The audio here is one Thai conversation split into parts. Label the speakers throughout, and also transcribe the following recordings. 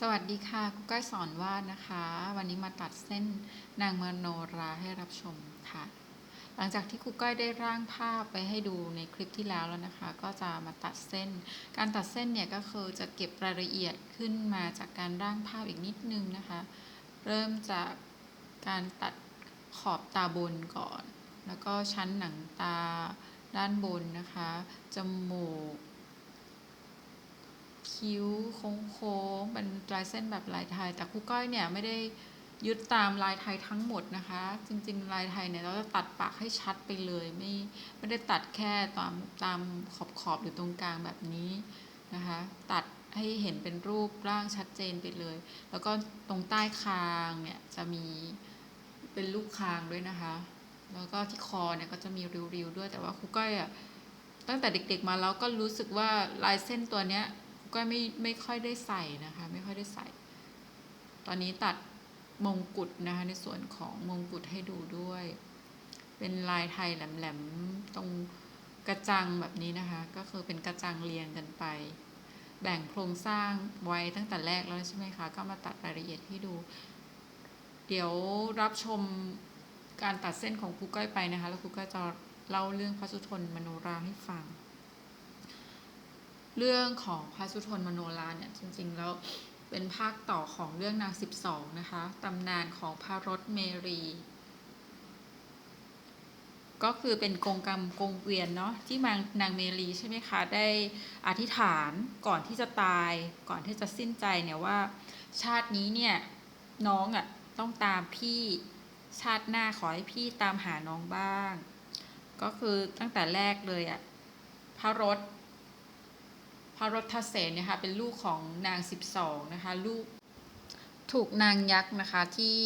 Speaker 1: สวัสดีค่ะครูก้อยสอนวาดนะคะ วันนี้มาตัดเส้นนางมโนราให้รับชมค่ะ หลังจากที่ครูก้อยได้ร่างภาพไปให้ดูในคลิปที่แล้วแล้วนะคะ ก็จะมาตัดเส้น การตัดเส้นเนี่ยก็คือจะเก็บรายละเอียดขึ้นมาจากการร่างภาพอีกนิดนึงนะคะ เริ่มจากการตัดขอบตาบนก่อน แล้วก็ชั้นหนังตาด้านบนนะคะจมูก คิ้วโค้งๆเป็นลายเส้นแบบลายไทย แต่ครูก้อยเนี่ยไม่ได้ยึดตามลายไทยทั้งหมดนะคะ จริง ๆ ลายไทยเนี่ยเราจะตัดปากให้ชัดไปเลยไม่ไม่ได้ตัดแค่ตามตามขอบขอบหรือตรงกลางแบบนี้นะคะ ตัดให้เห็นเป็นรูปร่างชัดเจนไปเลย แล้วก็ตรงใต้คางเนี่ยจะมีเป็นลูกคางด้วยนะคะ แล้วก็ที่คอเนี่ยก็จะมีริ้วๆด้วยแต่ว่าครูก้อยอะตั้งแต่เด็กๆมาแล้วก็รู้สึกว่าลายเส้นตัวเนี้ย ก็ไม่ไม่ค่อยได้ใส่นะคะ ไม่ค่อยได้ใส่ ตอนนี้ตัดมงกุฎนะคะ ในส่วนของมงกุฎให้ดูด้วย เป็นลายไทยแหลมๆตรงกระจังแบบนี้นะคะ ก็คือเป็นกระจังเรียงกันไป แบ่งโครงสร้างไว้ตั้งแต่แรกแล้วใช่ไหมคะ ก็มาตัดรายละเอียดให้ดู เดี๋ยวรับชมการตัดเส้นของครูก้อยไปนะคะ แล้วครูก้อยจะเล่าเรื่องพระสุทนมโนราให้ฟัง เรื่องของพระสุทนมโนราเนี่ยจริงๆแล้วเป็นภาคต่อของเรื่องนางสิบสองนะคะตำนานของพระรถเมรี ก็คือเป็นกงกรรมกงเกวียนเนาะที่มางนางเมรีใช่ไหมคะ ได้อธิษฐานก่อนที่จะตาย ก่อนที่จะสิ้นใจเนี่ยว่า ชาตินี้เนี่ยน้องอะ่ะต้องตามพี่ชาติหน้าขอให้พี่ตามหาน้องบ้าง ก็คือตั้งแต่แรกเลยอะ่ะพระรถ พระรถทเสนเนี่ยค่ะเป็นลูกของนางสิบสองนะคะลูกถูกนางยักษ์นะคะที่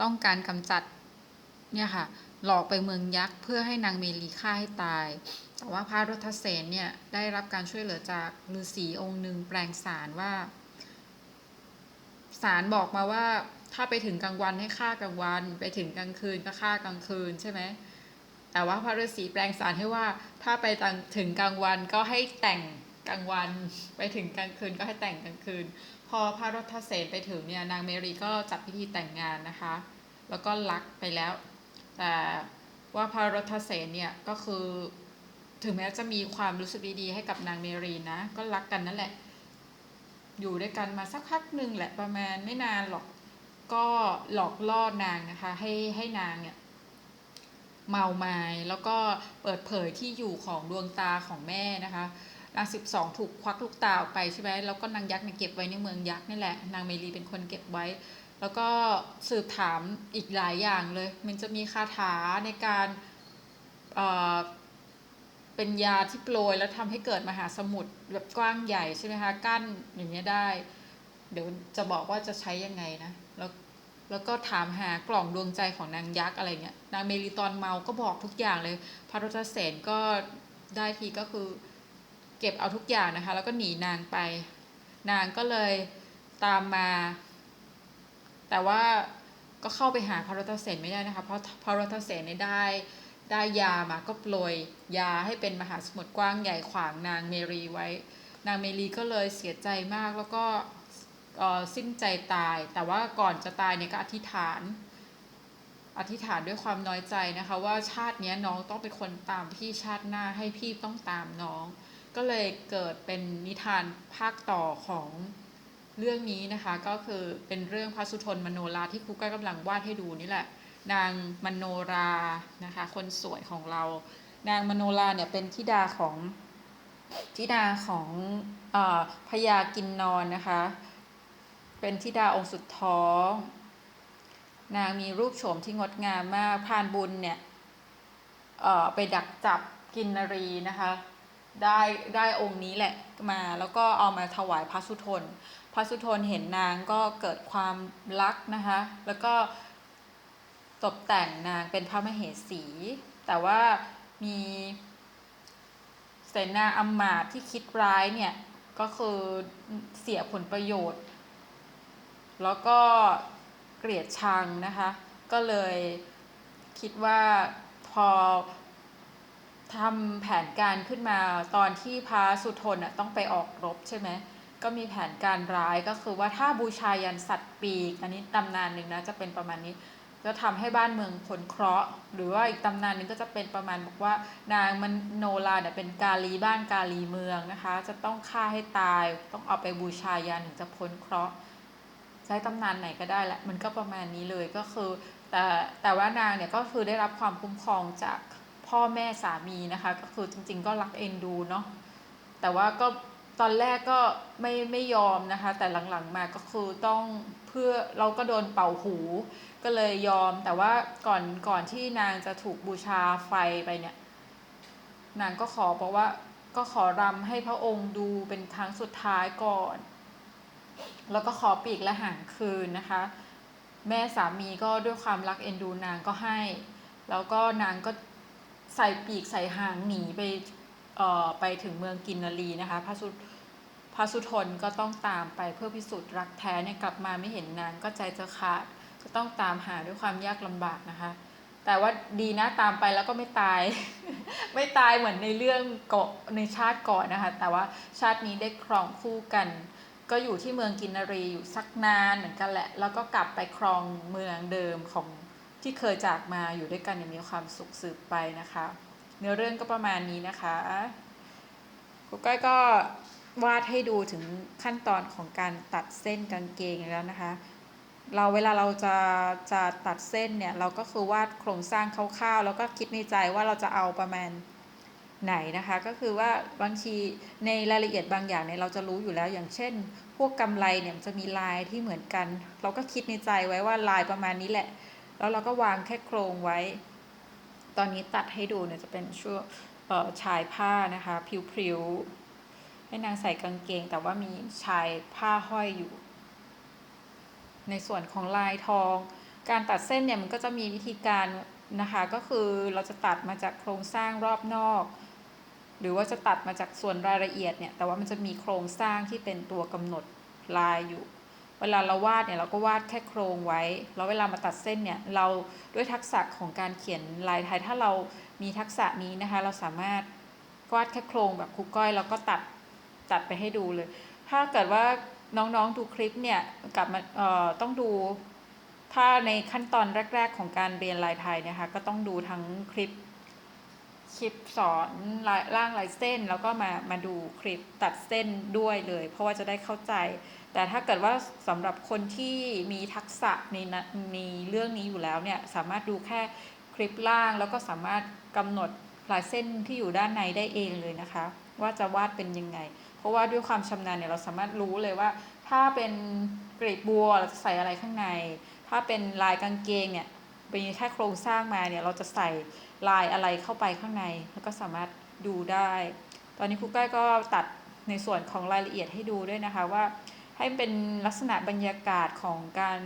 Speaker 1: ต้องการกำจัดเนี่ยค่ะหลอกไปเมืองยักษ์เพื่อให้นางเมลีฆ่าให้ตาย แต่ว่าพระรถทเสนเนี่ยได้รับการช่วยเหลือจากฤาษีองค์หนึ่งแปลงสารว่า สารบอกมาว่าถ้าไปถึงกลางวันให้ฆ่ากลางวัน ไปถึงกลางคืนก็ฆ่ากลางคืนใช่ไหมแต่ว่าพระฤาษีแปลงสารให้ว่าถ้าไปถึงกลางวันก็ให้แต่ง กลางวันไปถึงกลางคืนก็ให้แต่งกลางคืน พอพระรัตเสนไปถึงเนี่ยนางเมรีก็จัดพิธีแต่งงานนะคะ แล้วก็รักไปแล้ว แต่ว่าพระรัตเสนเนี่ยก็คือถึงแม้จะมีความรู้สึกดีๆให้กับนางเมรีนะ ก็รักกันนั่นแหละ อยู่ด้วยกันมาสักพักหนึ่งแหละประมาณไม่นานหรอกก็หลอกล่อนางนะคะ ให้ให้นางเนี่ยเมาไม้แล้วก็เปิดเผยที่อยู่ของดวงตาของแม่นะคะ นางสิบสองถูกควักลูกตาออกไปใช่ไหมแล้วก็นางยักษ์เนี่ยเก็บไว้ในเมืองยักษ์นี่แหละ นางเมลีเป็นคนเก็บไว้ แล้วก็สืบถามอีกหลายอย่างเลย มันจะมีคาถาในการเเป็นยาที่โปรยแล้วทำให้เกิดมหาสมุทรแบบกว้างใหญ่ใช่ไหมคะกั้นอย่างเงี้ยได้ เดี๋ยวจะบอกว่าจะใช้ยังไงนะแล้วแล้วก็ถามหากล่องดวงใจของนางยักษ์อะไรเงี้ยนางเมลีตอนเมาก็บอกทุกอย่างเลยพระรถเสนก็ได้ทีก็คือ ก็บเอาทุกอย่างนะคะ แล้วก็หนีนางไป นางก็เลยตามมา แต่ว่าก็เข้าไปหาพระรถเสนไม่ได้นะคะ เพราะพระรถเสนเนี่ยได้ได้ยามาก็โปรยยาให้เป็นมหาสมุทรกว้างใหญ่ขวางนางเมรีไว้ นางเมรีก็เลยเสียใจมากแล้วก็สิ้นใจตาย แต่ว่าก่อนจะตายเนี่ยก็อธิษฐาน อธิษฐานด้วยความน้อยใจนะคะ ว่าชาตินี้น้องต้องเป็นคนตามพี่ชาติหน้าให้พี่ต้องตามน้อง ก็เลยเกิดเป็นนิทานภาคต่อของเรื่องนี้นะคะ ก็คือเป็นเรื่องพระสุทนมโนราที่ครูก้อยกำลังวาดให้ดูนี่แหละ นางมโนรานะคะ คนสวยของเรา นางมโนราเนี่ยเป็นธิดาของธิดาของอพญากินนอนนะคะ เป็นธิดาองค์สุดท้อง นางมีรูปโฉมที่งดงามมากพานบุญเนี่ยไปดักจับกินนรีนะคะ ได้ได้องค์นี้แหละมาแล้วก็เอามาถวายพระสุทน พระสุทนเห็นนางก็เกิดความรักนะคะ แล้วก็ตกแต่งนางเป็นพระมเหสี แต่ว่ามีเสนาอำมาตย์ที่คิดร้ายเนี่ย ก็คือเสียผลประโยชน์ แล้วก็เกลียดชังนะคะ ก็เลยคิดว่าพอ ทำแผนการขึ้นมาตอนที่พระสุทนต้องไปออกรบใช่ไหมก็มีแผนการร้ายก็คือว่าถ้าบูชายันสัตว์ปีกอันนี้ตำนานหนึ่งนะจะเป็นประมาณนี้จะทำให้บ้านเมืองพ้นเคราะห์ หรือว่าอีกตำนานหนึ่งก็จะเป็นประมาณบอกว่านางมันโนราเนี่ยเป็นกาลีบ้านกาลีเมืองนะคะ จะต้องฆ่าให้ตายต้องเอาไปบูชายันถึงจะพ้นเคราะห์ใช้ตำนานไหนก็ได้แหละมันก็ประมาณนี้เลยก็คือ แต่แต่ว่านางเนี่ยก็คือได้รับความคุ้มครองจาก พ่อแม่สามีนะคะ ก็คือจริง ๆ ก็รักเอ็นดูเนาะแต่ว่าก็ตอนแรกก็ไม่ไม่ยอมนะคะ แต่หลังๆมาก็คือต้องเพื่อเราก็โดนเป่าหู ก็เลยยอมแต่ว่าก่อนก่อนที่นางจะถูกบูชาไฟไปเนี่ย นางก็ขอบอกว่าก็ขอรำให้พระองค์ดูเป็นครั้งสุดท้ายก่อน แล้วก็ขอปีกและหางคืนนะคะ แม่สามีก็ด้วยความรักเอ็นดูนางก็ให้ แล้วก็นางก็ ใส่ปีกใส่หางหนีไปเอ่อไปถึงเมืองกินนารีนะคะพระสุพระสุทนก็ต้องตามไปเพื่อพิสูจน์รักแท้เนี่ยกลับมาไม่เห็นนางก็ใจจะขาดก็ต้องตามหาด้วยความยากลำบากนะคะ แต่ว่าดีนะตามไปแล้วก็ไม่ตาย ไม่ตายเหมือนในเรื่องเกาะในชาติก่อนนะคะ แต่ว่าชาตินี้ได้ครองคู่กัน ก็อยู่ที่เมืองกินนารีอยู่สักนานเหมือนกันแหละ แล้วก็กลับไปครองเมืองเดิมของ ที่เคยจากมาอยู่ด้วยกันอย่างมีความสุขสืบไปนะคะ เนื้อเรื่องก็ประมาณนี้นะคะครูก้อยก็วาดให้ดูถึงขั้นตอนของการตัดเส้นกางเกงแล้วนะคะ เราเวลาเราจะจะตัดเส้นเนี่ยเราก็คือวาดโครงสร้างคร่าวๆแล้วก็คิดในใจว่าเราจะเอาประมาณไหนนะคะก็คือว่าบางทีในรายละเอียดบางอย่างเนี่ยเราจะรู้อยู่แล้วอย่างเช่น พวกกำไรเนี่ยจะมีลายที่เหมือนกัน เราก็คิดในใจไว้ว่าลายประมาณนี้แหละ แล้วเราก็วางแค่โครงไว้ ตอนนี้ตัดให้ดูเนี่ยจะเป็นช่วงเอ่อชายผ้านะคะผิวๆให้นางใส่กางเกง แต่ว่ามีชายผ้าห้อยอยู่ ในส่วนของลายทอง การตัดเส้นเนี่ยมันก็จะมีวิธีการนะคะ ก็คือเราจะตัดมาจากโครงสร้างรอบนอก หรือว่าจะตัดมาจากส่วนรายละเอียดเนี่ย แต่ว่ามันจะมีโครงสร้างที่เป็นตัวกำหนดลายอยู่ เวลาเราวาดเนี่ยเราก็วาดแค่โครงไว้ แล้วเวลามาตัดเส้นเนี่ยเราด้วยทักษะของการเขียนลายไทยถ้าเรามีทักษะนี้นะคะ เราสามารถวาดแค่โครงแบบครูก้อย แล้วก็ตัดตัดไปให้ดูเลย ถ้าเกิดว่าน้องๆดูคลิปเนี่ยกลับมาเอ่อต้องดูถ้าในขั้นตอนแรก ๆ ของการเรียนลายไทยนะคะก็ต้องดูทั้งคลิปคลิปสอนลายร่างลายเส้น แล้วก็มามาดูคลิปตัดเส้นด้วยเลย เพราะว่าจะได้เข้าใจ แต่ถ้าเกิดว่าสำหรับคนที่มีทักษะในนะในเรื่องนี้อยู่แล้วเนี่ยสามารถดูแค่คลิปล่างแล้วก็สามารถกำหนดลายเส้นที่อยู่ด้านในได้เองเลยนะคะ ว่าจะวาดเป็นยังไง เพราะว่าด้วยความชำนาญเนี่ยเราสามารถรู้เลยว่า ถ้าเป็นกรีบบัวเราจะใส่อะไรข้างใน ถ้าเป็นลายกางเกงเนี่ยเป็นแค่โครงสร้างมาเนี่ยเราจะใส่ลายอะไรเข้าไปข้างใน แล้วก็สามารถดูได้ ตอนนี้ครูก้อยก็ตัดในส่วนของรายละเอียดให้ดูด้วยนะคะว่า ให้เป็นลักษณะบรรยากาศของการ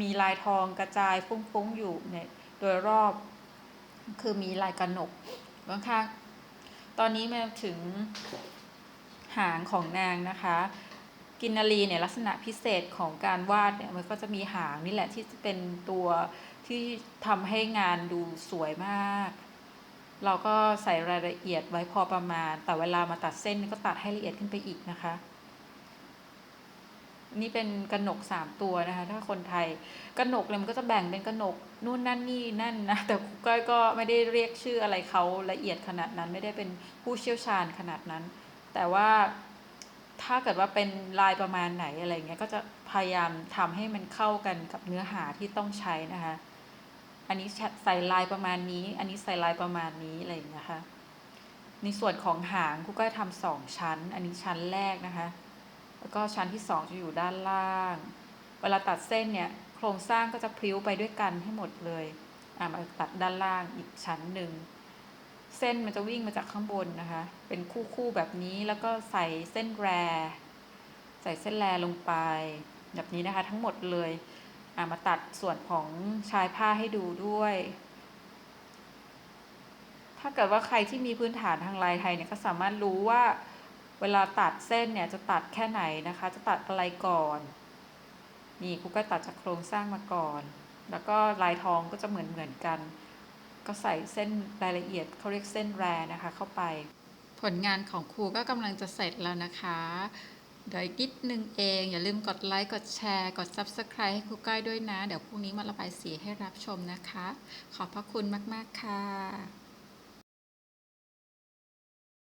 Speaker 1: มีลายทองกระจายฟุ้งๆอยู่เนี่ยโดยรอบคือมีลายกระหนกข้างๆตอนนี้มาถึงหางของนางนะคะ กินนารีเนี่ยลักษณะพิเศษของการวาดเนี่ยมันก็จะมีหางนี่แหละที่จะเป็นตัวที่ทำให้งานดูสวยมาก เราก็ใส่รายละเอียดไว้พอประมาณ แต่เวลามาตัดเส้นก็ตัดให้ละเอียดขึ้นไปอีกนะคะ นี่เป็นกระหนกสามตัวนะคะ ถ้าคนไทยกระหนกเนี่ยมันก็จะแบ่งเป็นกระหนกนู่นนั่นนี่นั่นนะแต่ครูก้อยก็ไม่ได้เรียกชื่ออะไรเขาละเอียดขนาดนั้น ไม่ได้เป็นผู้เชี่ยวชาญขนาดนั้น แต่ว่าถ้าเกิดว่าเป็นลายประมาณไหนอะไรเงี้ยก็จะพยายามทำให้มันเข้ากันกับเนื้อหาที่ต้องใช้นะคะ อันนี้ใส่ลายประมาณนี้ อันนี้ใส่ลายประมาณนี้อะไรอย่างเงี้ยค่ะในส่วนของหางครูก็ทำสองชั้น อันนี้ชั้นแรกนะคะ แล้วก็ชั้นที่สองจะอยู่ด้านล่าง เวลาตัดเส้นเนี่ยโครงสร้างก็จะพลิ้วไปด้วยกันให้หมดเลยอ่ามาตัดด้านล่างอีกชั้นหนึ่งเส้นมันจะวิ่งมาจากข้างบนนะคะ เป็นคู่คู่ๆแบบนี้แล้วก็ใส่เส้นแร ใส่เส้นแรลงไป แบบนี้นะคะทั้งหมดเลยอามาตัดส่วนของชายผ้าให้ดูด้วย ถ้าเกิดว่าใครที่มีพื้นฐานทางลายไทยเนี่ยก็สามารถรู้ว่า เวลาตัดเส้นเนี่ยจะตัดแค่ไหนนะคะ จะตัดอะไรก่อน นี่ครูก็ตัดจากโครงสร้างมาก่อน แล้วก็ลายทองก็จะเหมือนเหมือนกัน ก็ใส่เส้นรายละเอียดเขาเรียกเส้นแรนะคะ เข้าไป ผลงานของครูก็กำลังจะเสร็จแล้วนะคะเดี๋ยวอีกนิดนึงเอง อย่าลืมกดไลค์ กดแชร์ กด Subscribe ให้ครูก้อยด้วยนะ เดี๋ยวพรุ่งนี้มาระบายสีให้รับชมนะคะ ขอบพระคุณมาก ๆ ค่ะ